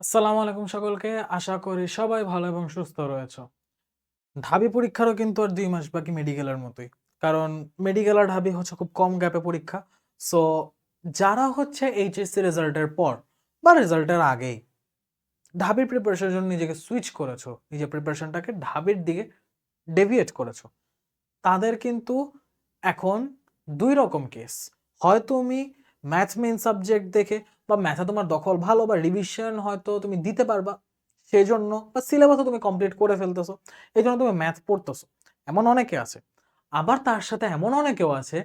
আসসালামু আলাইকুম সকলকে। আশা করি সবাই ভালো এবং সুস্থ রয়েছে। ঢাবি পরীক্ষারও কিন্তু আর দুই মাস বাকি মেডিকেলের মতোই। কারণ মেডিকেল আর ঢাবি হচ্ছে খুব কম গ্যাপে পরীক্ষা। সো যারা হচ্ছে এইচএসসি রেজাল্টের পর বা রেজাল্টের আগেই ঢাবির প্রিপারেশনের জন্য নিজেকে সুইচ করেছ, নিজের প্রিপারেশনটাকে ঢাবির দিকে ডেভিয়েট করেছ, তাদের কিন্তু এখন দুই রকম কেস হয় তুমি ম্যাথ মেইন সাবজেক্ট দেখে বা ম্যাথে তোমার দখল ভালো বা রিভিশন হয়তো তুমি দিতে পারবা সেই জন্য বা সিলেবাসও তুমি কমপ্লিট করে ফেলতেছো, এই জন্য তুমি ম্যাথ পড়তেছো। এমন অনেকে আছে। আবার তার সাথে এমন অনেকেও আছে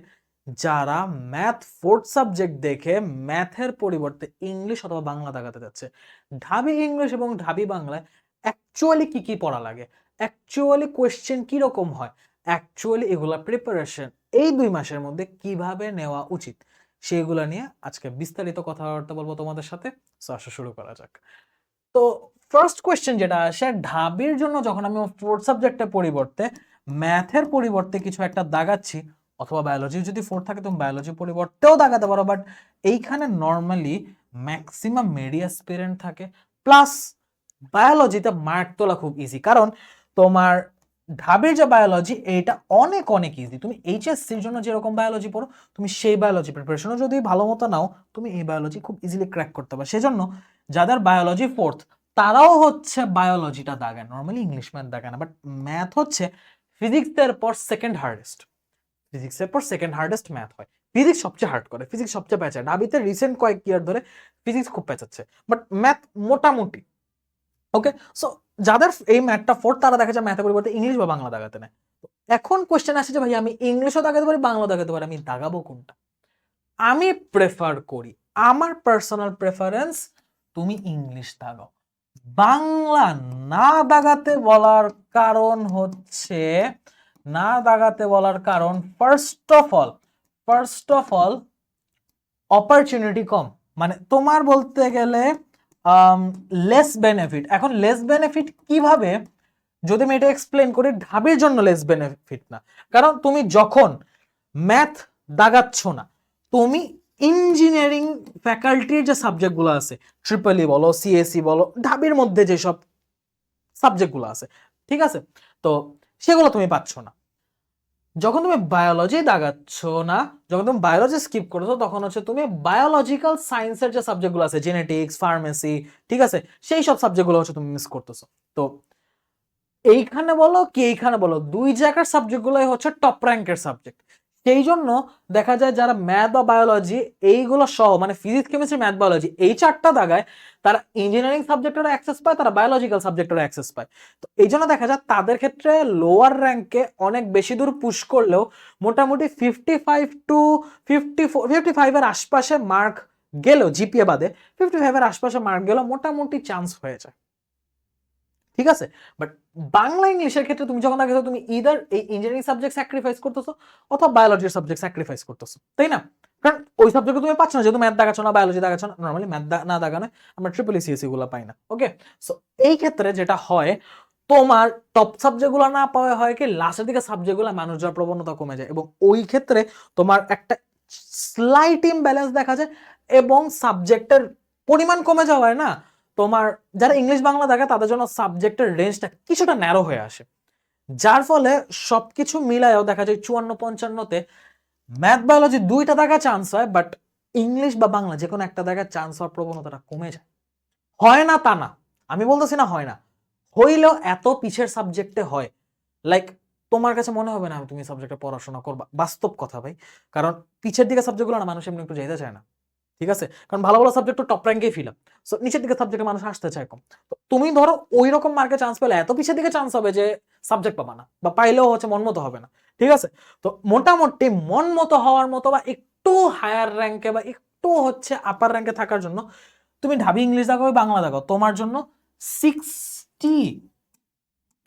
যারা ম্যাথ ফোর্থ সাবজেক্ট দেখে ম্যাথের পরিবর্তে ইংলিশ অথবা বাংলা দেখাতে যাচ্ছে। ঢাবি ইংলিশ এবং ঢাবি বাংলায় অ্যাকচুয়ালি কি কি পড়া লাগে? অ্যাকচুয়ালি কোয়েশ্চেন কীরকম হয়? অ্যাকচুয়ালি এগুলা প্রিপারেশন এই দুই মাসের মধ্যে কীভাবে নেওয়া উচিত? সেগুলো নিয়ে আজকে বিস্তারিত কথাবার্তা বলব তোমাদের সাথে। সো শুরু করা যাক। তো ফার্স্ট কোয়েশ্চেন যেটা আসে, ঢাবির জন্য যখন আমি ফোর্থ সাবজেক্টের পরিবর্তে ম্যাথের পরিবর্তে কিছু একটা দাগাচ্ছি, অথবা বায়োলজি যদি ফোর্থ থাকে, তুমি বায়োলজি পরিবর্তেও দাগাতে পারো বাট এইখানে নর্মালি ম্যাক্সিমাম মিডিয়া স্পিরেন্ট থাকে প্লাস বায়োলজিতে মার্ক তোলা খুব ইজি কারণ তোমার ঢাবির যে বায়োলজি এইটা অনেক অনেক ইজি তুমি এইচএসসির জন্য যেরকম বায়োলজি পড়ো, তুমি সেই বায়োলজি প্রিপারেশনও যদি ভালো মতো নাও, তুমি এই বায়োলজি খুব ইজিলি ক্র্যাক করতে পারো। সেজন্য যাদের বায়োলজি ফোর্থ তারাও হচ্ছে বায়োলজিটা দাগায়। নর্মালি ইংলিশ ম্যাথ দাগায় না বাট ম্যাথ হচ্ছে ফিজিক্সের পর সেকেন্ড হার্ডেস্ট ফিজিক্সের পর সেকেন্ড হার্ডেস্ট ম্যাথ হয়। ফিজিক্স সবচেয়ে হার্ড করে ফিজিক্স সবচেয়ে প্যাঁচায় ডাবিতে রিসেন্ট কয়েক ইয়ার ধরে ফিজিক্স খুব প্যাঁচাচ্ছে বাট ম্যাথ মোটামুটি ওকে সো যাদের এই ম্যাথটা ফোর্থ তারা দেখা যায় ম্যাথের পরিবর্তে ইংলিশ বা বাংলা দাগাতে নেয়। এখন কোয়েশ্চেন আসে যে ভাই, আমি ইংলিশও দাগাতে পারি বাংলা দাগাতে পারি, আমি দাগাবো কোনটা? আমি প্রেফার করি, আমার পার্সোনাল প্রেফারেন্স তুমি ইংলিশ দাগাও বাংলা না দাগাতে বলার কারণ হচ্ছে, না দাগাতে বলার কারণ first of all first of all opportunity কম। মানে তোমার বলতে গেলে লেস বেনিফিট এখন লেস বেনিফিট কীভাবে? যদি আমি এটা এক্সপ্লেন করি, ঢাবির জন্য লেস বেনিফিট না। কারণ তুমি যখন ম্যাথ দাগাচ্ছ না, তুমি ইঞ্জিনিয়ারিং ফ্যাকাল্টির যে সাবজেক্টগুলো আছে ট্রিপল ই বলো সিএসি বলো, ঢাবির মধ্যে যেসব সাবজেক্টগুলো আছে, ঠিক আছে? তো সেগুলো তুমি পাচ্ছ না। যখন তুমি বায়োলজি দাগাচ্ছ না, যখন তুমি বায়োলজি স্কিপ করেছ, তখন হচ্ছে তুমি বায়োলজিক্যাল সায়েন্সের যে সাবজেক্টগুলো আছে জেনেটিক্স ফার্মেসি ঠিক আছে, সেই সব সাবজেক্টগুলো হচ্ছে তুমি মিস করতেছো। তো এইখানে বলো কি এইখানে বলো, দুই জায়গার সাবজেক্টগুলোই হচ্ছে টপ র্যাঙ্কের সাবজেক্ট সেই জন্য দেখা যায় যারা ম্যাথ বা বায়োলজি এইগুলো সহ মানে ফিজিক্স কেমিস্ট্রি ম্যাথ বায়োলজি এই চারটা দাগায় তারা ইঞ্জিনিয়ারিং সাবজেক্টেরও অ্যাক্সেস পায়, তারা বায়োলজিক্যাল সাবজেক্টেরও অ্যাক্সেস পায়। তো এই জন্য দেখা যায় তাদের ক্ষেত্রে লোয়ার র্যাঙ্কে অনেক বেশি দূর পুশ করলেও মোটামুটি fifty five to fifty four fifty ফাইভের আশপাশে মার্ক গেলেও জিপিএ বাদে ফিফটি ফাইভের আশপাশে মার্ক গেলেও মোটামুটি চান্স হয়ে যায়। ঠিক আছে? বাট বাংলা ইংলিশের ক্ষেত্রে তুমি যখন দেখো তুমি ইদার এই ইঞ্জিনিয়ারিং সাবজেক্ট স্যাক্রিফাইস করতেছো অথবা বায়োলজির সাবজেক্ট স্যাক্রিফাইস করতেছো, তাই না? কারণ ওই সাবজেক্ট তুমি পাচ্ছ না, যেহেতু ম্যাথ দেখাচ্ছ না বায়োলজি দেখাচ্ছ না নর্মালি ম্যাথ না দেখানো আমরা ট্রিপল সিএসি গুলো পাই না ওকে সো এই ক্ষেত্রে যেটা হয়, তোমার টপ সাবজেক্টগুলো না পাওয়া হয় কি লাস্টের দিকে সাবজেক্টগুলো মানুষ যাওয়ার প্রবণতা কমে যায় এবং ওই ক্ষেত্রে তোমার একটা স্লাইট ইমব্যালেন্স দেখা যায় এবং সাবজেক্টের পরিমাণ কমে যাওয়ায় না তোমার, যারা ইংলিশ বাংলা দেখে, তাদের জন্য সাবজেক্টের রেঞ্জটা কিছুটা ন্যারো হয়ে আসে। যার ফলে সবকিছু মিলায়ও দেখা যায় চুয়ান্ন পঞ্চান্নতে ম্যাথ বায়োলজি দুইটা দেখা চান্স হয় বাট ইংলিশ বা বাংলা যে কোনো একটা দেখার চান্স হওয়ার প্রবণতাটা কমে যায়। হয় না তা না, আমি বলতেছি না হয় না। হইলেও এত পিছের সাবজেক্টে হয় লাইক তোমার কাছে মনে হবে না তুমি সাবজেক্টে পড়াশোনা করবা, বাস্তব কথা ভাই। কারণ পিছের দিকে সাবজেক্টগুলো না মানুষ এমনি একটু যেতে চায় না। ঠিক আছে? কারণ ভালো ভালো সাবজেক্ট তো টপ র্যাঙ্কেই ফিল সো নিচের দিকে সাবজেক্টে মানুষ আসতে চায় কম। তো তুমি ধরো ওই রকম মার্কে চান্স পেলে, এত পিছের দিকে চান্স হবে যে সাবজেক্ট পাবা না বা পাইলেও হচ্ছে মন মতো হবে না। ঠিক আছে? তো মোটামুটি মন মতো হওয়ার মতো বা একটু হায়ার র্যাঙ্কে বা একটু হচ্ছে আপার র্যাঙ্কে থাকার জন্য, তুমি ঢাবি ইংলিশ দেখো, বাংলা দেখো, তোমার জন্য সিক্সটি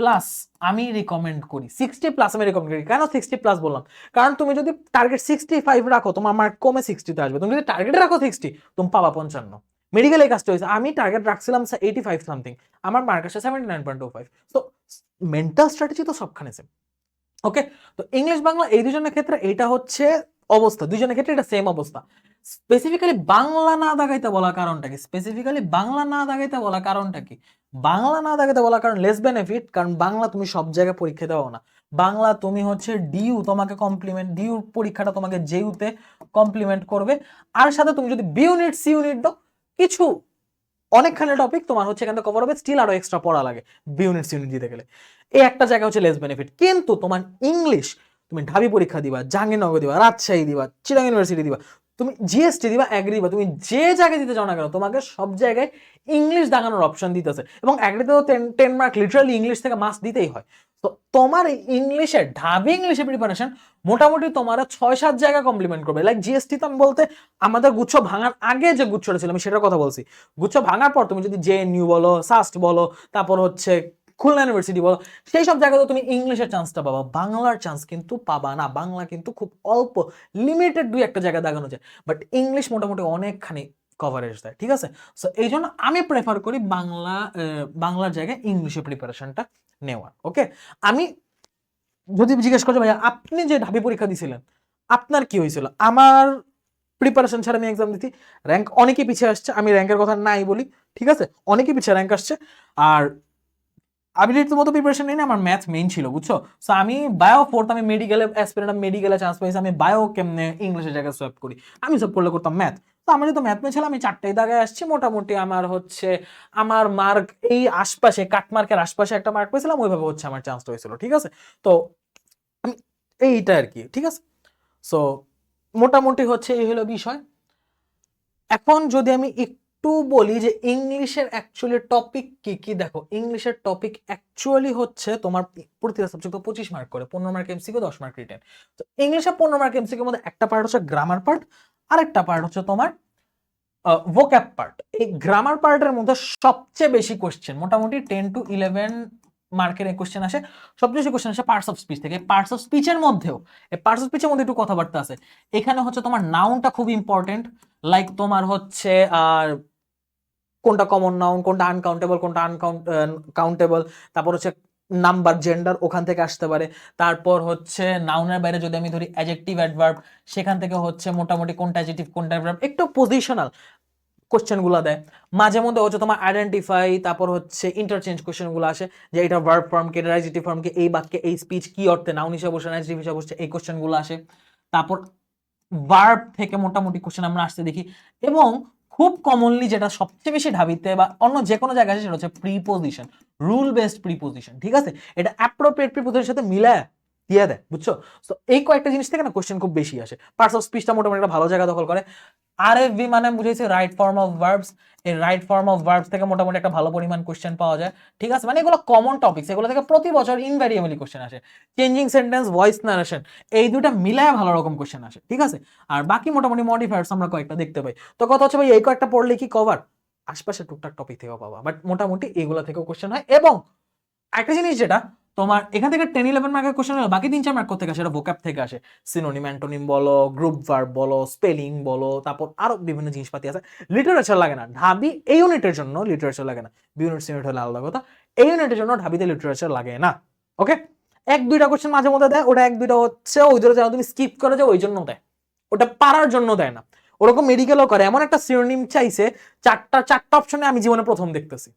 প্লাস আমি রিকমেন্ড করি। সিক্সটি প্লাস আমি রিকমেন্ড করি। কেন সিক্সটি প্লাস বললাম? কারণ তুমি যদি টার্গেট সিক্সটি ফাইভ রাখো, তোমার মার্ক কমে সিক্সটিতে আসবে। তুমি যদি টার্গেট রাখো সিক্সটি তুমি পাবা পঞ্চান্ন। মেডিকেল এই কাজটা হয়েছে। আমি টার্গেট রাখছিলাম এইটি ফাইভ সামথিং আমার মার্ক আসে সেভেন্টি নাইন পয়েন্ট ফাইভ তো মেন্টাল স্ট্র্যাটেজি তো সবখানে সেম ওকে তো ইংলিশ বাংলা এই দুজনের ক্ষেত্রে এইটা হচ্ছে অবস্থা। দুইজনের ক্ষেত্রে এটা সেম অবস্থা। স্পেসিফিক্যালি বাংলা না দাগাইতে বলা কারণটা কি? স্পেসিফিক্যালি বাংলা না দাগাইতে বলা কারণটা কি? বাংলা না দাগাইতে বলা কারণ লেস বেনিফিট কারণ বাংলা তুমি সব জায়গায় পরীক্ষা দেওয়া না। বাংলা তুমি হচ্ছে ডিউ তোমাকে কমপ্লিমেন্ট ডিউ পরীক্ষাটা তোমাকে জেইউতে কমপ্লিমেন্ট করবে। আর সাথে তুমি যদি বি ইউনিট সি ইউনিট দাও, কিছু, অনেকখানি টপিক তোমার হচ্ছে এখান কভার হবে স্টিল আরও এক্সট্রা পড়া লাগে বি ইউনিট সি ইউনিট দিতে গেলে। এই একটা জায়গা হচ্ছে লেস বেনিফিট কিন্তু তোমার ইংলিশ তুমি ঢাবি পরীক্ষা দিবা, জাহাঙ্গীরনগর দিবা, রাজশাহী দিবা চিরাং ইউনিভার্সিটি দিবা তুমি জিএসটি দিবা অ্যাগ্রি দিবা তুমি যে জায়গায় দিতে চাও না কেন, তোমাকে সব জায়গায় ইংলিশ দেখানোর অপশন দিতেছে। এবং অ্যাগ্রিতে তো টেন মার্ক লিটারালি ইংলিশ থেকে মার্কস দিতেই হয়। তো তোমার ইংলিশে ঢাবি ইংলিশে প্রিপারেশন মোটামুটি তোমার ছয়, সাত জায়গা কমপ্লিমেন্ট করবে। লাইক জিএসটি তো আমি বলতে, আমাদের গুচ্ছ ভাঙার আগে যে গুচ্ছটা ছিল, আমি সেটার কথা বলছি। গুচ্ছ ভাঙার পর তুমি যদি জে ইউ বলো সাস্ট বলো, তারপর হচ্ছে খুলনা ইউনিভার্সিটি বলো, সেই সব জায়গাতে তুমি ইংলিশের চান্সটা পাবা, বাংলার চান্স কিন্তু পাবা না। বাংলা কিন্তু খুব অল্প লিমিটেড দুই একটা জায়গায় দেখানো যায়। বাট ইংলিশ মোটামুটি অনেকখানি কভারেজ দেয়, ঠিক আছে? সো এই জন্য আমি প্রেফার করি বাংলা বাংলার জায়গায় ইংলিশে প্রিপারেশনটা নেওয়ার ওকে আমি যদি জিজ্ঞেস করছ ভাইয়া, আপনি যে ঢাবি পরীক্ষা দিয়েছিলেন আপনার কি হয়েছিল? আমার প্রিপারেশন ছাড়া আমি এক্সাম দিতি। র্যাঙ্ক অনেকেই পিছিয়ে আসছে, আমি র্যাঙ্কের কথা নাই বলি, ঠিক আছে? অনেকেই পিছিয়ে র্যাঙ্ক আসছে। আর আমি রীতিমতো প্রিপারেশন নিই না আমার ম্যাথ মেইন ছিল, বুঝছ? সো আমি বায়ো ফোর্থ আমি মেডিকেলে অ্যাসপিরেন্ট মেডিকেলে চান্স পেয়েছি, আমি বায়ো কেমনে ইংলিশের জায়গায় সোয়াপ করি? আমি সব করলে করতাম ম্যাথ তো আমার যেহেতু ম্যাথ ছিল আমি চারটাই দাগায় আসছি, মোটামুটি আমার হচ্ছে, আমার মার্ক এই আশপাশে কাটমার্কের আশপাশে একটা মার্ক পেয়েছিলাম, ওইভাবে হচ্ছে আমার চান্সটা হয়েছিল, ঠিক আছে? তো, আমি এইটা আর কি, ঠিক আছে? সো মোটামুটি হচ্ছে এই হলো বিষয়। এখন যদি আমি একটু বলি যে ইংলিশের অ্যাকচুয়ালি টপিক কি কি দেখো, ইংলিশের টপিক অ্যাকচুয়ালি হচ্ছে তোমার প্রতিটা সাবজেক্ট পঁচিশ মার্ক করে, পনেরো মার্ক এমসিকিউ দশ মার্ক রিটেন তো ইংলিশে পনেরো মার্ক এমসিকিউর মধ্যে একটা পার্ট হচ্ছে গ্রামার পার্ট আরেকটা পার্ট হচ্ছে তোমার ভোক্যাপ পার্ট এই গ্রামার পার্টের মধ্যে সবচেয়ে বেশি কোশ্চেন মোটামুটি টেন টু ইলেভেন মার্কের এই কোশ্চেন আসে। সবচেয়ে বেশি কোশ্চেন আসে পার্টস অফ স্পিচ থেকে। পার্টস অফ স্পিচের মধ্যেও, এই পার্টস অফ স্পিচের মধ্যে একটু কথাবার্তা আছে। এখানে হচ্ছে তোমার নাউনটা খুব ইম্পর্টেন্ট লাইক তোমার হচ্ছে আর কোনটা কমন নাউন কোনটা আনকাউন্টেবল কোনটা আনকাউন্ট কাউন্টেবল তারপর হচ্ছে নাম্বার জেন্ডার ওখান থেকে আসতে পারে। তারপর হচ্ছে নাউনের বাইরে যদি আমি ধরি অ্যাজেক্টিভ অ্যাডভার্ব সেখান থেকে হচ্ছে মোটামুটি কোনটা অ্যাজেক্টিভ কোনটা অ্যাডভার্ব একটু পজিশনাল কোশ্চেনগুলো দেয়। মাঝে মধ্যে হচ্ছে তোমার আইডেন্টিফাই তারপর হচ্ছে ইন্টারচেঞ্জ কোশ্চেনগুলো আসে, যে এটা ভার্ব ফর্ম কে রাইজেটিভ ফর্ম কে, এই বাক্যে, এই স্পিচ কি অর্থে নাউন হিসেবে বসে রাইজেটিভ হিসেবে বসছে এই কোশ্চেনগুলো আসে। তারপর ভার্ব থেকে মোটামুটি কোশ্চেন আমরা আসতে দেখি। এবং খুব কমনলি যেটা সবচেয়ে বেশি ঢাবিতে বা অন্য যে কোনো জায়গায় সেটা হচ্ছে প্রিপোজিশন রুল বেসড প্রিপোজিশন ঠিক আছে? এটা অ্যাপ্রোপ্রিয়েট প্রিপোজিশনের সাথে মিলায় দিয়ে দেয়, বুঝছ? তো এই কয়েকটা জিনিস থেকে না কোয়েশ্চেন খুব বেশি আসে। পার্টস অফ স্পিচটা মোটামুটি একটা ভালো জায়গা দখল করে। আর এফ বি মানে বুঝেছি রাইট ফর্ম অফ ভার্বস এই রাইট ফর্ম অফ ভার্বস থেকে মোটামুটি একটা ভালো পরিমাণ কোশ্চেন পাওয়া যায়। ঠিক আছে? মানে এগুলো কমন টপিকস এগুলো থেকে প্রতি বছর ইনভ্যারিয়েবলি কোশ্চেন আসে। চেঞ্জিং সেন্টেন্স ভয়েস নারেশন এই দুটা মিলায় ভালো রকম কোয়েশ্চেন আসে। ঠিক আছে? আর বাকি মোটামুটি মডিফায়ার্স আমরা কয়েকটা দেখতে পাই। তো কথা হচ্ছে ভাই, এই কয়েকটা পড়লে কি কভার আশপাশে টুকটাক টপিক থেকেও পাবা। বাট মোটামুটি এগুলো থেকেও কোশ্চেন হয়। এবং একটা জিনিস যেটা তোমার, এখান থেকে টেন ইলেভেন মার্কের কোশ্চেন হলো, বাকি তিন, চার মার্ক থেকে আসে? এটা ভোকাপ থেকে আসে। সিনোনিম অ্যান্টোনিম বলো গ্রুপ ভার্ব বলো স্পেলিং বলো, তারপর আরও বিভিন্ন জিনিসপাতি আছে। লিটারেচার লাগে না। ঢাবি এই ইউনিটের জন্য লিটারেচার লাগে না। বি ইউনিট ইউনিট হলে আলাদা কথা। এই ইউনিটের জন্য ঢাবিতে লিটারেচার লাগে না। ওকে এক, দুইটা কোশ্চেন মাঝে মধ্যে দেয়। ওটা এক, দুইটা হচ্ছে, ওই দুটো যেন তুমি স্কিপ করে যাও, ওই জন্য দেয়। ওটা পারার জন্য দেয় না। ওরকম মেডিকেলও করে। এমন একটা সিনোনিম চাইছে, চারটা চারটা অপশনে আমি জীবনে প্রথম দেখতেছি।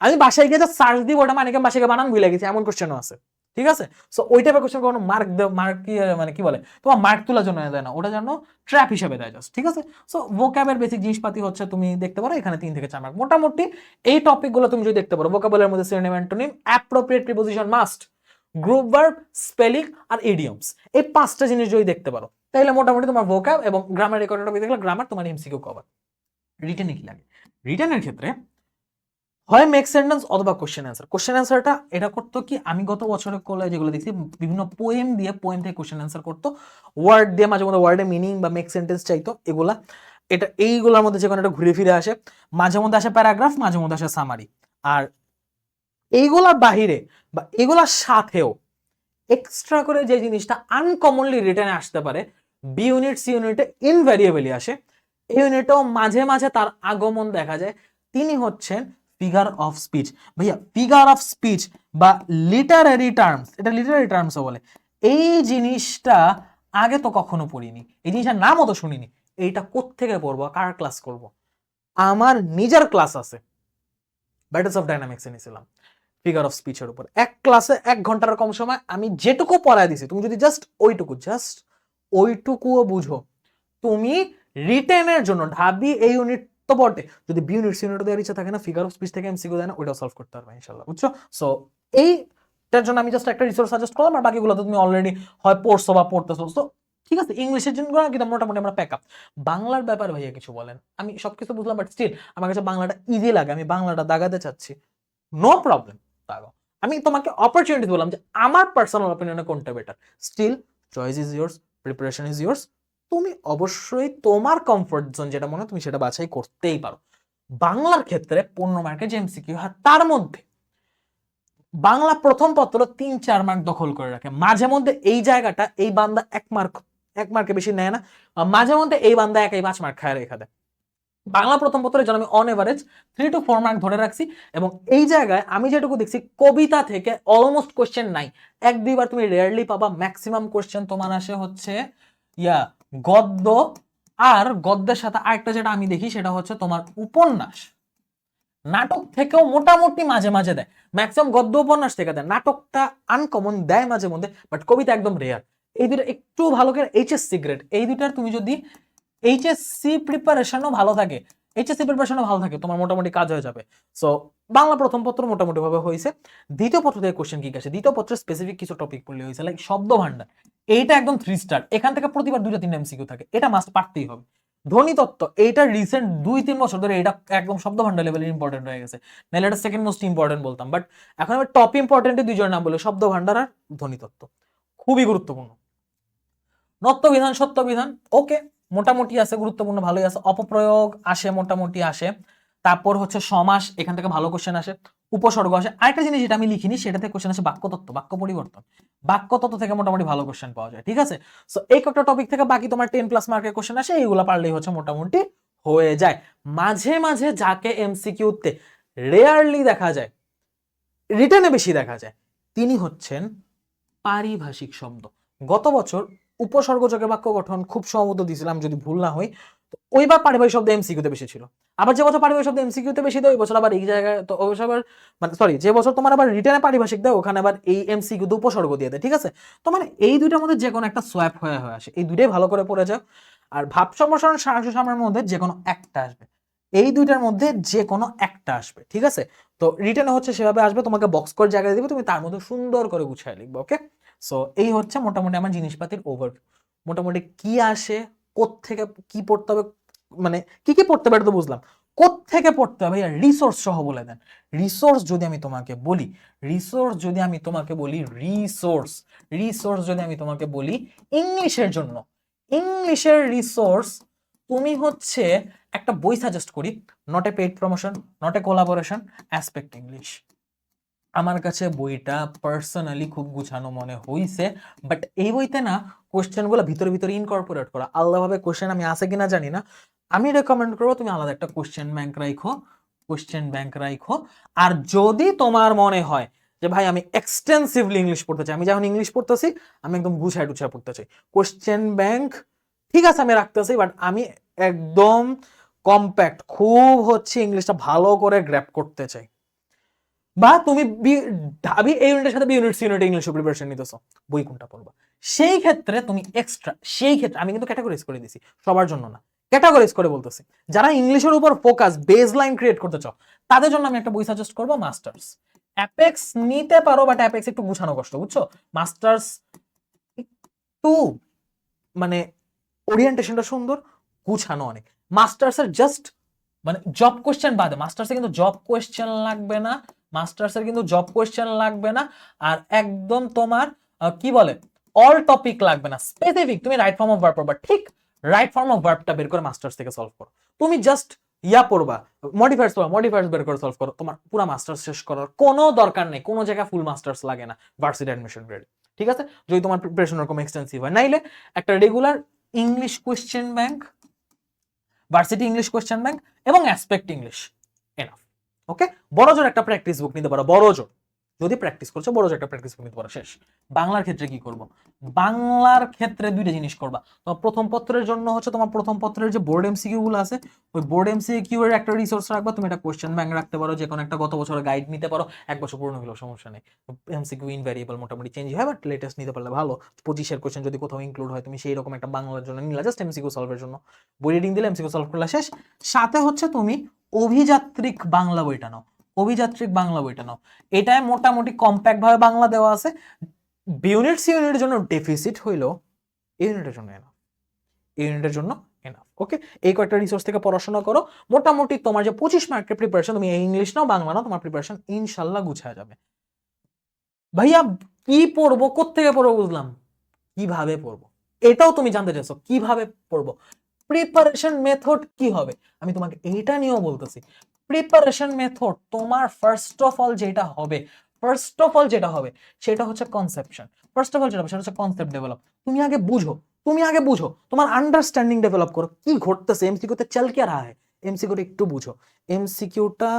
আমি বাসায় গিয়ে সার্চ দিব, ওটা মানে বাসায় বানান ভুলে গেছি, এমন কোশ্চেনও আছে, ঠিক আছে? সো ওই টাইপের কোশ্চেন কোনো মার্ক মার্ক কি মানে কি বলে? তোমার মার্ক তোলার জন্য দেয় না, ওটা জন্য ট্র্যাপ হিসেবে দেয় জাস্ট ঠিক আছে? সো ভোকাবের বেসিক জিনিসপাতি হচ্ছে, তুমি দেখতে পারো, এখানে তিন থেকে চার মার্ক মোটামুটি এই টপিকগুলো তুমি যদি দেখতে পারো ভোকাবুলার মধ্যে synonym antonym appropriate preposition must group verb spelling আর ইডিয়মস এই পাঁচটা জিনিস যদি দেখতে পারো তাহলে মোটামুটি তোমার ভোকাব এবং গ্রামার রেকর্ড টপিক দেখলে গ্রামার তোমার এমসিকিউ কভার রিটেনে কি লাগে? রিটেনের ক্ষেত্রে হয় মেক সেন্টেন্স অথবা কোশ্চেন অ্যান্সার কোশ্চেন অ্যান্সারটা এটা করতো কি, আমি গত বছরের কলে যেগুলো দেখছি, বিভিন্ন পোয়েম দিয়ে পোয়েম থেকে কোশ্চেন অ্যান্সার করতো। ওয়ার্ড দিয়ে মাঝে মধ্যে ওয়ার্ডে মিনিং বা মেক সেন্টেন্স চাইতো, এগুলা। এটা, এইগুলোর মধ্যে যেখানে একটা ঘুরে ফিরে আসে। মাঝে মধ্যে আসে প্যারাগ্রাফ মাঝে মধ্যে আসে সামারি আর এইগুলার বাহিরে বা এগুলার সাথেও এক্সট্রা করে যে জিনিসটা আনকমনলি রিটার্নে আসতে পারে বি ইউনিট সি ইউনিটে ইনভ্যারিয়েবলি আসে। এই ইউনিটেও মাঝে মাঝে তার আগমন দেখা যায়। তিনি হচ্ছেন ফিগার অফ স্পিচ ভাইয়া ফিগার অফ স্পিচ বা লিটারারি টার্মস এটা লিটারারি টার্মসও বলে। এই জিনিসটা আগে তো কখনো পড়িনি। এই জিনিসটার নামও তো শুনিনি। এইটা কোত্থেকে পড়ব? কার ক্লাস করব? আমার নিজের ক্লাস আছে। ব্যাটেলস অফ ডাইনামিক্সে নিয়েছিলাম। ফিগার অফ স্পিচের উপর। এক ক্লাসে এক ঘণ্টার কম সময় আমি যেটুকু পড়ায় দিছি তুমি যদি জাস্ট ওইটুকু জাস্ট ওইটুকুও বুঝো, তুমি রিটেনের জন্য ঢাবি এই ইউনিট তো বটে যদি বি ইউনিট সি ইউনিট দেওয়ার ইচ্ছা থাকে না ফিগার অফ স্পিচ থেকে এমসিকিউ দেয় না, ওইটাও সলভ করতে পারবে ইনশাল্লাহ বুঝছ? সো এইটার জন্য আমি জাস্ট একটা রিসোর্স সাজেস্ট করলাম, আর বাকিগুলো তো তুমি অলরেডি হয় পড়ছো বা পড়তেছো। তো ঠিক আছে ইংলিশের জন্য কিন্তু মোটামুটি আমরা প্যাক আপ বাংলার ব্যাপারে ভাইয়া কিছু বলেন। আমি সবকিছু বুঝলাম বাট স্টিল আমার কাছে বাংলাটা ইজি লাগে, আমি বাংলাটা দাগাতে চাচ্ছি। নো প্রবলেম দাগাও আমি তোমাকে অপরচুনিটি বললাম যে, আমার পার্সোনাল অপিনিয়নে কোনটা better still choice is yours preparation is yours তুমি অবশ্যই তোমার কমফোর্ট জোন যেটা মনে হয় তুমি সেটা বাছাই করতেই পারো। বাংলার ক্ষেত্রে পনেরো মার্কের যে এমসিকিউ হয়, তার মধ্যে বাংলা প্রথম পত্র তিন, চার মার্ক দখল করে রাখে। মাঝে মধ্যে এই জায়গাটা, এই বান্দা এক মার্ক এক মার্কে বেশি নেয় না মাঝে মধ্যে এই বান্দা একাই পাঁচ মার্ক খায় রেখা দেয়। বাংলা প্রথম পত্রের জন্য আমি on average three to four mark ধরে রাখছি, এবং এই জায়গায় আমি যেটুকু দেখছি, কবিতা থেকে অলমোস্ট কোশ্চেন নাই। এক, দুইবার তুমি রেয়ারলি পাবা ম্যাক্সিমাম কোশ্চেন তোমার আসে হচ্ছে, ইয়া গদ্য আর গদ্যের সাথে আরেকটা যেটা আমি দেখি, সেটা হচ্ছে তোমার উপন্যাস। নাটক থেকেও মোটামুটি মাঝে মাঝে দেয়। ম্যাক্সিমাম গদ্য উপন্যাস থেকে দেয়। নাটকটা আনকমন দেয় মাঝে মধ্যে বাট কবিতা একদম রেয়ার এই দুটো একটু ভালো করে এইচএসসি গ্রেড এই দুটার তুমি যদি এইচএসসি প্রিপারেশনও ভালো থাকে এইচএসসি প্রিপারেশনও ভালো থাকে, তোমার মোটামুটি কাজ হয়ে যাবে। সো বাংলা প্রথম পত্র মোটামুটি ভাবে হয়েছে। দ্বিতীয় পত্র থেকে কোশ্চেন কি আসে দ্বিতীয় পত্রে স্পেসিফিক কিছু টপিক পড়লে হয়েছে লাইক শব্দ ভান্ডার এইটা একদম থ্রি স্টার এখান থেকে প্রতিবার দুইটা তিনটা এমসিকিউ থাকে। এটা মাস্ট পারতেই হবে। ধ্বনি তত্ত্ব, এইটা রিসেন্ট দুই, তিন বছর ধরে এটা একদম শব্দ ভান্ডার লেভেলে ইম্পর্টেন্ট হয়ে গেছে। নাহলে এটা সেকেন্ড মোস্ট ইম্পর্টেন্ট বলতাম। বাট এখন আমি টপ ইম্পর্টেন্টে দুইজনের নাম বলে, শব্দ ভান্ডার আর ধ্বনি তত্ত্ব। খুবই গুরুত্বপূর্ণ। নত্য বিধান সত্য বিধান ওকে মোটামুটি আছে, গুরুত্বপূর্ণ, ভালোই আছে। অপপ্রয়োগ আসে, মোটামুটি আসে। তারপর হচ্ছে সমাস, এখান থেকে ভালো কোশ্চেন আসে। উপসর্গ আসে। আরেকটা জিনিস যেটা আমি লিখিনি সেটাতে কোশ্চেন আসে বাক্যতত্ত্ব, বাক্য পরিবর্তন। বাক্যতত্ত্ব থেকে মোটামুটি ভালো কোশ্চেন পাওয়া যায়, ঠিক আছে? সো এই কয়েকটা টপিক থেকে বাকি তোমার টেন প্লাস মার্কের কোশ্চেন আসে, এইগুলো পারলেই হচ্ছে মোটামুটি হয়ে যায়। মাঝে মাঝে যাকে এমসিকিউতে রেয়ারলি দেখা যায়, রিটার্নে বেশি দেখা যায়, তিনি হচ্ছেন পারিভাষিক শব্দ। গত বছর উপসর্গযোগে বাক্য গঠন খুব সম্ভবত দিয়েছিলাম যদি ভুল না তো ওইবার পারিবারিক শব্দ এমসিকিউতে বেশি ছিল। আবার যে বছর পারিবারিক শব্দ এমসিকিউতে বেশি দেয়, ওই বছর আবার এই জায়গায় তো ওই বছর আবার মানে সরি যে বছর তোমার আবার রিটার্নে পারিভাষিক দেয়, ওখানে আবার এই এমসিকিউতে উপসর্গ দিয়ে দেয়, ঠিক আছে? তো মানে এই দুইটার মধ্যে যে কোনো একটা সোয়াপ হয়ে হয়ে আসে। এই দুইটাই ভালো করে পড়ে যাও। আর ভাব সম্প্রসারণ সারাংশ সামের মধ্যে যে কোনো একটা আসবে। এই দুইটার মধ্যে যে কোনো একটা আসবে, ঠিক আছে? তো রিটার্নে হচ্ছে সেভাবে আসবে, তোমাকে বক্স করে জায়গায় দিবে, তুমি তার মধ্যে সুন্দর করে গুছিয়ে লিখবে ওকে সো এই হচ্ছে মোটামুটি আমার জিনিসপাতির ওভার মোটামুটি কি আসে থেকে কি পড়তে হবে মানে কি কি পড়তে হবে এটা তো বুঝলাম। থেকে পড়তে হবে রিসোর্স সহ বলে দেন। রিসোর্স যদি আমি তোমাকে বলি রিসোর্স যদি আমি তোমাকে বলি রিসোর্স রিসোর্স যদি আমি তোমাকে বলি ইংলিশের জন্য ইংলিশের রিসোর্স তুমি হচ্ছে একটা বই সাজেস্ট করি not a paid promotion not a collaboration aspect English আমার কাছে বইটা পার্সোনালি খুব গুছানো মনে হইছে বাট এই বইতে না কোশ্চেনগুলো ভিতরে ভিতরে ইনকর্পোরেট করা, আলাদাভাবে কোশ্চেন আমি আছে কিনা জানি না। আমি রেকমেন্ড করব তুমি আলাদা একটা কোয়েশ্চেন ব্যাংক রাখো কোয়েশ্চেন ব্যাংক রাখো আর যদি তোমার মনে হয় যে ভাই আমি এক্সটেন্সিভলি ইংলিশ পড়তে চাই, আমি যখন ইংলিশ পড়তেছি, আমি একদম গুছায় টুছায় পড়তে চাই। কোশ্চেন ব্যাংক ঠিক আছে, আমি রাখতেছি বাট আমি একদম কম্প্যাক্ট খুব হচ্ছে ইংলিশটা ভালো করে গ্র্যাপ করতে চাই। বা তুমি ঢাবি এই ইউনিটের সাথে B unit unit English preparation নিতেছো, বই কোনটা পড়বা? সেই ক্ষেত্রে তুমি এক্সট্রা সেই ক্ষেত্রে, আমি কিন্তু ক্যাটাগরিজ করে দিছি, সবার জন্য না ক্যাটাগরিজ করে বলতেছি। যারা ইংলিশের উপর ফোকাস বেস লাইন ক্রিয়েট করতে চাও, তাদের জন্য আমি একটা বই সাজেস্ট করব মাস্টার্স অ্যাপেক্স নিতে পারো বাট অ্যাপেক্স একটু গুছানো কষ্ট, বুঝছ? মাস্টার্স একটু মানে ওরিয়েন্টেশনটা সুন্দর গুছানো অনেক মাস্টার্সের জাস্ট মানে জব কোয়েশ্চেন বাদে মাস্টার্সে কিন্তু জব কোয়েশ্চেন লাগবে না মাস্টার্সের কিন্তু জব কোয়েশ্চেন লাগবে না আর একদম তোমার কি বলে অল টপিক লাগবে না স্পেসিফিক তুমি রাইট ফর্ম অফ ভার্ব পড়বা ঠিক রাইট ফর্ম অফ ভার্বটা বের করে মাস্টার্স থেকে সলভ করো তুমি জাস্ট ইয়া পড়বা মডিফায়ার্স পড়বা মডিফায়ার্স বের করে সলভ করো তোমার পুরো মাস্টার্স শেষ করার কোনো দরকার নেই কোনো জায়গায় ফুল মাস্টার্স লাগে না ভার্সিটি অ্যাডমিশন গ্রেড ঠিক আছে যদি তোমার প্রিপারেশন ওরকম এক্সটেন্সিভ হয় নাইলে একটা regular English question bank varsity English question bank এবং অ্যাসপেক্ট ইংলিশ এনাফ ওকে বড় জোর একটা প্র্যাকটিস বুক নিতে পারো, বড় জোর। যদি প্র্যাকটিস করছ, বড় একটা প্র্যাকটিস করে নিতে পারো শেষ। বাংলার ক্ষেত্রে কি করব? বাংলার ক্ষেত্রে দুইটা জিনিস করবা। তোমার প্রথম পত্রের জন্য হচ্ছে তোমার প্রথম পত্রের যে বোর্ড এমসিকিউ গুলো আছে, ওই বোর্ড এমসিকিউ এর একটা রিসোর্স রাখবা। তুমি একটা কোশ্চেন ব্যাংক রাখতে পারো যে কোনো একটা গত বছরের গাইড নিতে পারো। এক বছর পুরনো হলেও সমস্যা নেই। এমসিকিউ ইনভ্যারিয়েবল মোটামুটি চেঞ্জ হয় বাট লেটেস্ট নিতে পারলে ভালো। পঁচিশের কোশ্চেন যদি কোথাও ইনক্লুড হয়, তুমি সেই রকম একটা বাংলার জন্য নিলা জাস্ট এমসিকিউ সলভের জন্য। বই রিডিং দিলে এমসিকিউ সলভ করলে শেষ। সাথে হচ্ছে তুমি অভিযাত্রিক বাংলা বইটা নাও। অভিযাত্রিক বাংলা বইটা নাও। এটায় মোটামুটি কম্প্যাক্ট ভাবে বাংলা দেওয়া আছে। ইউনিট সি ইউনিটের জন্য ডেফিসিট হইল ইউনিটের জন্য এনাফ ইউনিটের জন্য এনাফ ওকে এই কয়েকটা রিসোর্স থেকে পড়াশোনা করো। মোটামুটি তোমার যে পঁচিশ মার্কের প্রিপারেশন তুমি ইংলিশ নাও, বাংলা নাও, তোমার প্রিপারেশন ইনশাল্লাহ গুছায় যাবে। ভাইয়া, কি পড়ব? কোত্থেকে পড়ব বুঝলাম? কীভাবে পড়ব? এটাও তুমি জানতে চাইছো, কীভাবে পড়ব? প্রিপারেশন মেথড কি হবে? আমি তোমাকে এইটা নিয়েও বলতেছি। প্রিপারেশন মেথড তোমার ফার্স্ট অফ অল যেটা হবে ফার্স্ট অফ অল যেটা হবে, সেটা হচ্ছে কনসেপশন ফার্স্ট অফ অল যেটা হবে, সেটা হচ্ছে কনসেপ্ট ডেভেলপ তুমি আগে বুঝো, তুমি আগে বুঝো, তোমার আন্ডারস্ট্যান্ডিং ডেভেলপ করো, কি ঘটতেছে? এমসিকিউতে চল কে রাহা হয়? এমসিকিউটা একটু বুঝো। এমসিকিউটা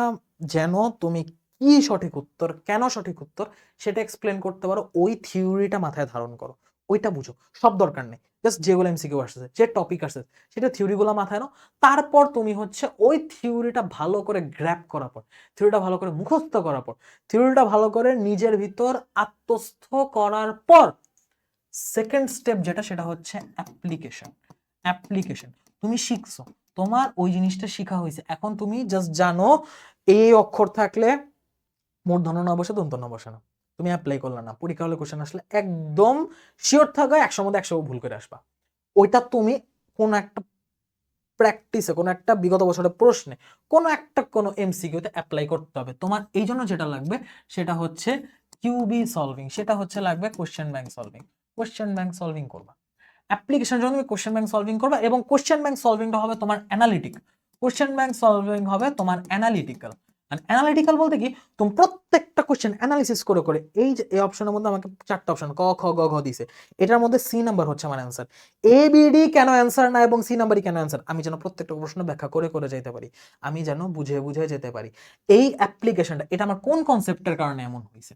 যেন তুমি কি সঠিক উত্তর, কেন সঠিক উত্তর, সেটা এক্সপ্লেন করতে পারো। ওই থিওরিটা মাথায় ধারণ করো। ওইটা বুঝো। সব দরকার নেই। জাস্ট যেগুলো এমসিকিউ আসছে যে টপিক আসছে সেটা থিওরিগুলো মাথায় নাও তারপর তুমি হচ্ছে ওই থিওরিটা ভালো করে গ্র্যাপ করার পর থিওরিটা ভালো করে মুখস্থ করার পর থিওরিটা ভালো করে নিজের ভিতর আত্মস্থ করার পর সেকেন্ড স্টেপ যেটা, সেটা হচ্ছে অ্যাপ্লিকেশন অ্যাপ্লিকেশন তুমি শিখছো, তোমার ওই জিনিসটা শেখা হয়েছে। এখন তুমি জাস্ট জানো, এই অক্ষর থাকলে মূর্ধন্য না বসে, দন্ত না বসে না। তুমি অ্যাপ্লাই করলে না। পরীক্ষা হলে কোশ্চেন আসলে একদম শিওর থাকা একশো মধ্যে একশো ভুল করে আসবা। ওইটা তুমি কোন একটা প্র্যাকটিসে কোনো একটা বিগত বছরের প্রশ্নে, কোনো একটা কোনো এমসিকিউতে অ্যাপ্লাই করতে হবে। তোমার এই জন্য যেটা লাগবে, সেটা হচ্ছে কিউবি সলভিং সেটা হচ্ছে লাগবে question bank solving question bank solving করবা। অ্যাপ্লিকেশন জন্য তুমি কোশ্চেন ব্যাংক সলভিং করবা এবং কোশ্চেন ব্যাংক সলভিংটা হবে তোমার অ্যানালিটিক কোশ্চেন ব্যাংক সলভিং হবে তোমার অ্যানালিটিক্যাল অ্যানালিটিক্যাল বলতে কি, তুমি প্রত্যেকটা কোশ্চেন অ্যানালিসিস করে করে এই যে, এই অপশনের মধ্যে আমাকে চারটা অপশন ক, খ, গ, ঘ দিছে। এটার মধ্যে সি নাম্বার হচ্ছে আমার অ্যান্সার এ বিডি কেন অ্যান্সার না এবং সি নাম্বারই কেন অ্যান্সার আমি যেন প্রত্যেকটা প্রশ্ন ব্যাখ্যা করে করে যেতে পারি। আমি যেন বুঝে বুঝে যেতে পারি। এই অ্যাপ্লিকেশনটা এটা আমার কোন কনসেপ্টের কারণে এমন হয়েছে?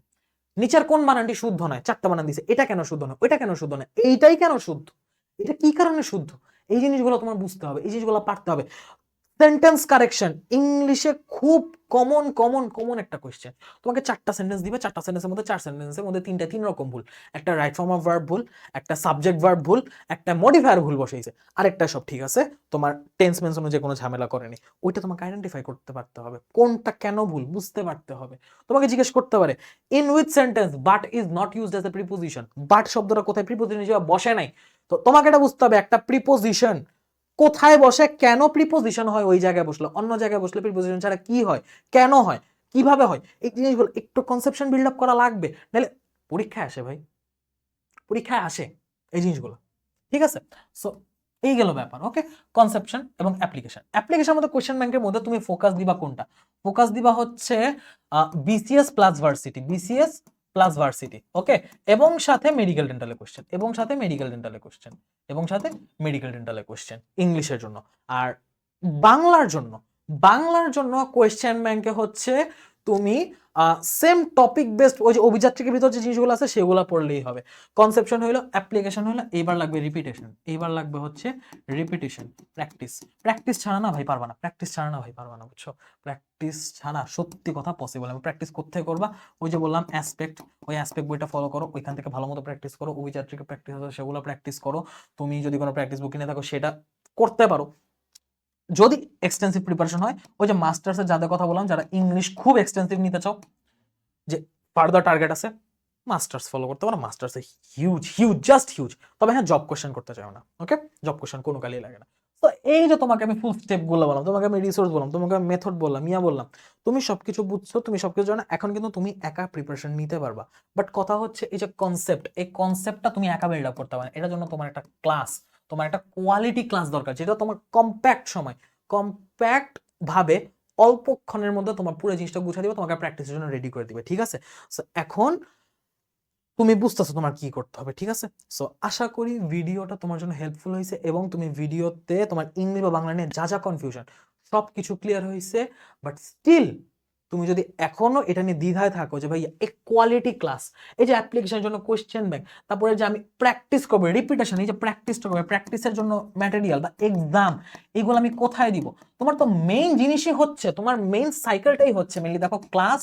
নিচের কোন বানানটি শুদ্ধ নয়? চারটা বানান দিছে। এটা কেন শুদ্ধ নয়? ওইটা কেন শুদ্ধ নয়? এইটাই কেন শুদ্ধ? এটা কি কারণে শুদ্ধ? এই জিনিসগুলো তোমার বুঝতে হবে, এই জিনিসগুলো পারতে হবে। সেন্টেন্স কারেকশন ইংলিশে খুব কমন কমন কমন একটা কোয়েশ্চেন তোমাকে চারটা সেন্টেন্স দিবে, চারটা সেন্টেন্সের মধ্যে চার সেন্টেন্সের মধ্যে তিনটা তিন রকম ভুল। একটা রাইট ফর্ম অফ ভার্ব ভুল, একটা সাবজেক্ট ভার্ব ভুল, একটা মডিফায়ার ভুল বসেছে। আরেকটা সব ঠিক আছে, তোমার টেন্স মেন্স অনুযায়ী কোনো ঝামেলা করেনি। ওইটা তোমাকে আইডেন্টিফাই করতে পারতে হবে। কোনটা কেন ভুল বুঝতে পারতে হবে। তোমাকে জিজ্ঞেস করতে পারে in with sentence but is not used as a preposition but শব্দটা কোথায় প্রিপোজিশন হিসেবে বসে নাই। তো তোমাকে এটা বুঝতে হবে, একটা প্রিপোজিশন কোথায় বসে, কেন প্রিপোজিশন হয়, ওই জায়গায় বসলে, অন্য জায়গায় বসলে প্রিপোজিশন ছাড়া কি হয়, কেন হয়, কীভাবে হয়, এই জিনিসগুলো একটু কনসেপশন বিল্ড আপ করা লাগবে, নাহলে পরীক্ষায় আসে ভাই, পরীক্ষায় আসে এই জিনিসগুলো, ঠিক আছে? সো এই গেল ব্যাপার ওকে কনসেপশন এবং অ্যাপ্লিকেশন অ্যাপ্লিকেশন মধ্যে কোয়েশ্চেন ব্যাংকের মধ্যে তুমি ফোকাস দিবা কোনটা? ফোকাস দিবা হচ্ছে BCS plus varsity BCS plus varsity okay এবং সাথে মেডিকেল ডেন্টালে কোশ্চেন এবং সাথে মেডিকেল ডেন্টালে কোশ্চেন এবং সাথে মেডিকেল ডেন্টালে কোশ্চেন ইংলিশের জন্য। আর বাংলার জন্য বাংলার জন্য কোয়েশ্চেন ব্যাংকে হচ্ছে তুমি সেম টপিক বেসড ওই যে অভিযাত্রীকের ভিতর যে জিনিসগুলো আছে সেগুলো পড়লেই হবে। কনসেপশন হইল অ্যাপ্লিকেশন হইল, এইবার লাগবে রিপিটেশন এইবার লাগবে হচ্ছে রিপিটেশন প্র্যাকটিস প্র্যাকটিস ছাড়া না ভাই পারবা না। প্র্যাকটিস ছাড়া না ভাই পারবা না, বুঝছ? প্র্যাকটিস ছাড়া সত্যি কথা পসিবল আমি প্র্যাকটিস কোথায় করবা? ওই যে বললাম অ্যাসপেক্ট ওই অ্যাসপেক্ট বইটা ফলো করো, ওইখান থেকে ভালো মতো প্র্যাকটিস করো, অভিযাত্রীকে প্র্যাকটিস আছে সেগুলো প্র্যাকটিস করো। তুমি যদি কোনো প্র্যাকটিস বুক কিনে থাকো, সেটা করতে পারো। যদি এক্সটেন্সিভ প্রিপারেশন হয়, ওই যে মাস্টার্সের যাদের কথা বললাম, যারা ইংলিশ খুব এক্সটেন্সিভ নিতে চাও, যে ফার্দার টার্গেট আছে মাস্টার্স ফলো করতে পারো। মাস্টার্সে হিউজ হিউজ জাস্ট হিউজ তবে হ্যাঁ জব কোশ্চেন করতে চাও না ওকে জব কোশ্চেন কোনো কালেই লাগে না। তো এই যে তোমাকে আমি ফুল স্টেপগুলো বললাম, তোমাকে আমি রিসোর্স বললাম, তোমাকে আমি মেথড বললাম ইয়া বললাম, তুমি সবকিছু বুঝছ, তুমি সবকিছু জানো, এখন কিন্তু তুমি একা প্রিপারেশন নিতে পারবা। বাট কথা হচ্ছে, এই যে কনসেপ্ট এই কনসেপ্টটা তুমি একা বিল্ড আপ করতে পারো এটার জন্য তোমার একটা ক্লাস তোমার একটা কোয়ালিটি ক্লাস দরকার, যেটা তোমার কম্প্যাক্ট সময়। কম্প্যাক্ট ভাবে অল্পক্ষণের মধ্যে তোমার পুরো জিনিসটা গুছিয়ে দিবে, তোমাকে প্র্যাকটিসের জন্য রেডি করে দিবে, ঠিক আছে? সো এখন তুমি বুঝতেছো তোমার কি করতে হবে, ঠিক আছে? সো আশা করি ভিডিওটা তোমার জন্য হেল্পফুল হয়েছে এবং তুমি ভিডিওতে তোমার ইংলিশ বা বাংলা নিয়ে যা যা কনফিউশন সব কিছু ক্লিয়ার হয়েছে বাট স্টিল তুমি যদি এখনও এটা নিয়ে দ্বিধায় থাকো যে ভাই এ কোয়ালিটি ক্লাস এই যে অ্যাপ্লিকেশনের জন্য কোয়েশ্চেন ব্যাংক তারপরে যে আমি প্র্যাকটিস করব রিপিটেশন এই যে প্র্যাকটিসটা করব প্র্যাকটিসের জন্য ম্যাটেরিয়াল বা এক্সাম এগুলো আমি কোথায় দিব? তোমার তো মেইন জিনিসই হচ্ছে, তোমার মেইন সাইকেলটাই হচ্ছে মেনলি দেখো ক্লাস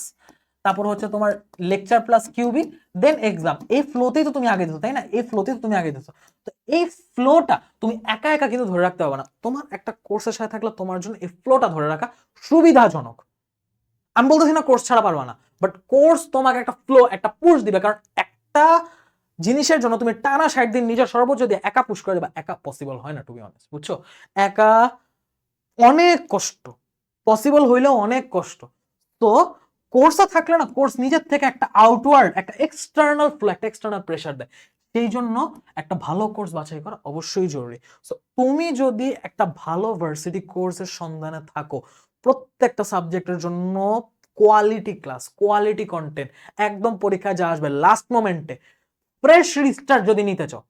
তারপর হচ্ছে তোমার lecture plus QB then exam এই ফ্লোতেই তো তুমি আগে দিছো, তাই না? এই ফ্লোতেই তো তুমি আগে দিছো। তো এই ফ্লোটা তুমি একা একা কিন্তু ধরে রাখতে পারবে না। তোমার একটা কোর্সের সাথে থাকলে তোমার জন্য এই ফ্লোটা ধরে রাখা সুবিধাজনক। আমি বলতেছি না কোর্স ছাড়া পারবা না বাট কোর্স তোমাকে একটা ফ্লো একটা পুশ দিবে। কারণ একটা জিনিসের জন্য তুমি টানা ষাট দিন নিজের সর্বোচ্চ দিয়ে একা পুশ করে দেবা, একা পসিবল হয় না টু বি অনেস্ট বুঝছ? একা অনেক কষ্ট পসিবল হইলেও অনেক কষ্ট। তো কোর্সে থাকলে না কোর্স নিজের থেকে একটা আউটওয়ার্ড একটা এক্সটার্নাল ফ্লো একটা এক্সটার্নাল প্রেশার দেয়। সেই জন্য একটা ভালো কোর্স বাছাই করা অবশ্যই জরুরি। সো তুমি যদি একটা ভালো ভার্সিটি কোর্সের সন্ধানে থাকো প্রত্যেকটা সাবজেক্টের জন্য কোয়ালিটি ক্লাস কোয়ালিটি কন্টেন্ট একদম পরীক্ষায় যা আসবে লাস্ট মোমেন্টে ফ্রেশ রিস্টার্ট যদি নিতে চাও,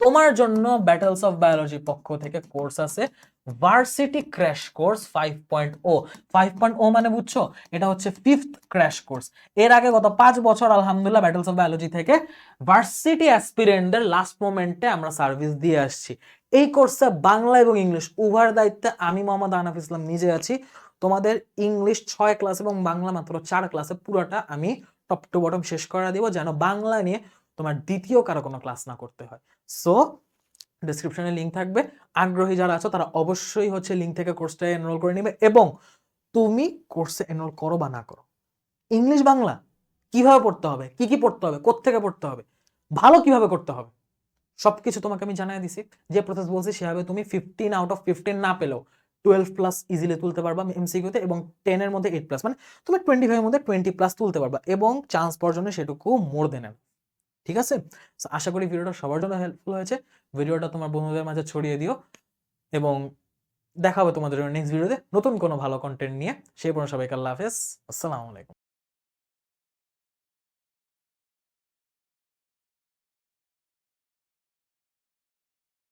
তোমার জন্য ব্যাটেলস অফ বায়োলজি পক্ষ থেকে কোর্স আছে varsity crash course five point o five point o মানে বুঝছ? এটা হচ্ছে ফিফথ ক্র্যাশ কোর্স এর আগে গত পাঁচ বছর আলহামদুলিল্লাহ ব্যাটলস অফ বায়োলজি থেকে ভার্সিটি অ্যাসপিরেন্টদের লাস্ট মোমেন্টে আমরা সার্ভিস দিয়ে আসছি। এই কোর্সে বাংলা এবং ইংলিশ উভয়ের দায়িত্বে আমি মোহাম্মদ আনাফ ইসলাম নিজে আছি। তোমাদের ইংলিশ ছয় ক্লাস এবং বাংলা মাত্র চার ক্লাসে পুরোটা আমি টপ টু বটম শেষ করে দিব, যেন বাংলা নিয়ে তোমার দ্বিতীয় কারও কোনো ক্লাস না করতে হয়। সো ডিসক্রিপশনে লিঙ্ক থাকবে। আগ্রহী যারা আছো, তারা অবশ্যই হচ্ছে লিঙ্ক থেকে কোর্সটা এনরোল করে নেবে এবং তুমি কোর্সে এনরোল করো বা না করো। ইংলিশ বাংলা, কীভাবে পড়তে হবে? কি কি পড়তে হবে? কোত্থেকে পড়তে হবে? ভালো কীভাবে করতে হবে? সবকিছু তোমাকে আমি জানাই দিছি। যে প্রসেস বলছি সেভাবে তুমি ফিফটিন আউট অফ ফিফটিন না পেলেও টুয়েলভ প্লাস ইজিলি তুলতে পারবা এমসিকিউতে এবং টেনের মধ্যে এইট প্লাস মানে তুমি টোয়েন্টি ফাইভের মধ্যে টোয়েন্টি প্লাস তুলতে পারবা এবং চান্স পাওয়ার জন্য সেটুকু মোর দেন ঠিক আছে? আশা করি ভিডিওটা সবার জন্য হেল্পফুল হয়েছে। ভিডিওটা তোমার বন্ধুদের মাঝে ছড়িয়ে দিও এবং দেখাবো তোমাদের নেক্সট ভিডিওতে নতুন কোনো ভালো কন্টেন্ট নিয়ে। সেই পর্যন্ত সবাইকে আল্লাহ হাফেজ। আসসালামু আলাইকুম।